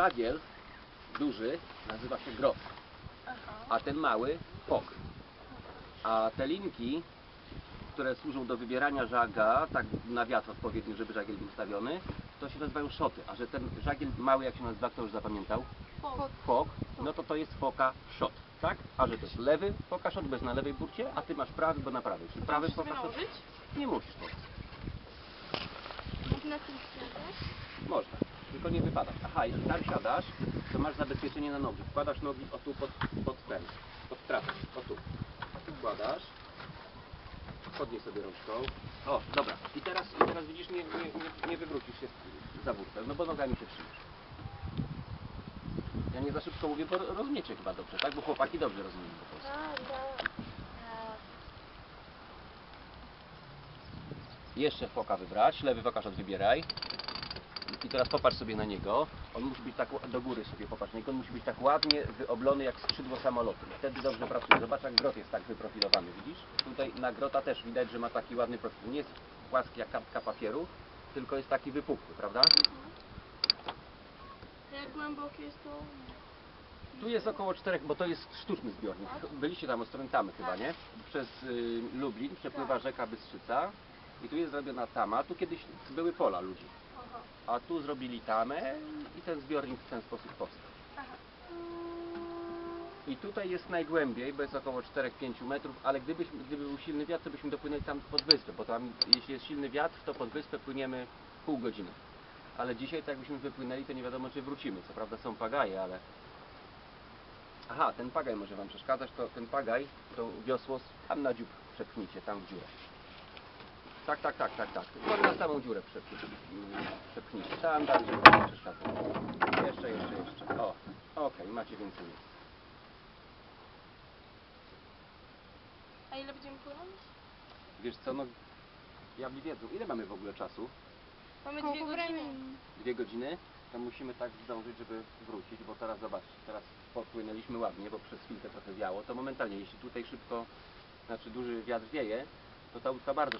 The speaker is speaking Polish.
Żagiel duży nazywa się grof, Aha. a ten mały fok. A te linki, które służą do wybierania żaga, tak na wiatr odpowiednio, żeby żagiel był ustawiony, to się nazywają szoty. A że ten żagiel mały, jak się nazywa, kto już zapamiętał? Fok. Fok, no to to jest foka shot, tak? A że to jest lewy foka shot, bez na lewej burcie, a ty masz prawy, bo na prawej. Czyli prawy foka shot. nałożyć? Nie musisz. Można tym? Można, tylko nie wypadać. Aha, jeśli tam siadasz, to masz zabezpieczenie na nogi. Wkładasz nogi o tu pod, pod ten, pod trapez, o tu. Wkładasz, podnieś sobie rączką. O, dobra. I teraz, i teraz widzisz, nie, nie, nie, nie wywrócisz się za burtę, no bo nogami się trzymasz. Ja nie za szybko mówię, bo rozumiecie chyba dobrze, tak? Bo chłopaki dobrze rozumieją po polsku. Tak, tak. Jeszcze foka wybrać, lewy fokarz wybieraj. I teraz popatrz sobie na niego. On musi być tak do góry sobie popatrz na niego. On musi być tak ładnie wyoblony jak skrzydło samolotu. Wtedy dobrze pracuje. Zobacz jak grot jest tak wyprofilowany, widzisz? Tutaj na grota też widać, że ma taki ładny profil. Nie jest płaski jak kartka papieru, tylko jest taki wypukły, prawda? Jak głębokie jest to? Tu jest około 4, bo to jest sztuczny zbiornik. Byliście tam od strony Tamy chyba, nie? Przez y, Lublin przepływa rzeka Bystrzyca i tu jest zrobiona tama. Tu kiedyś były pola ludzi. A tu zrobili tamę i ten zbiornik w ten sposób powstał. I tutaj jest najgłębiej, bo jest około 4-5 metrów, ale gdybyśmy, gdyby był silny wiatr, to byśmy dopłynęli tam pod wyspę, bo tam jeśli jest silny wiatr, to pod wyspę płyniemy pół godziny. Ale dzisiaj, tak jakbyśmy wypłynęli, to nie wiadomo czy wrócimy. Co prawda są pagaje, ale... Aha, ten pagaj może Wam przeszkadzać, to ten pagaj, to wiosło tam na dziób przepchnijcie, tam w dziurę. Tak, tak, tak, tak, tak. Może na samą dziurę przep- przepchnijcie. Tam, tam, żeby nie. Jeszcze, jeszcze, jeszcze. O, okej, macie więcej miejsca. A ile będziemy płynąć? Wiesz co, no diabli wiedzą, ile mamy w ogóle czasu? Mamy dwie godziny. Dwie godziny? To musimy tak zdążyć, żeby wrócić, bo teraz zobaczcie, teraz podpłynęliśmy ładnie, bo przez chwilkę trochę wiało, to momentalnie, jeśli tutaj szybko, znaczy duży wiatr wieje, to ta łódka bardzo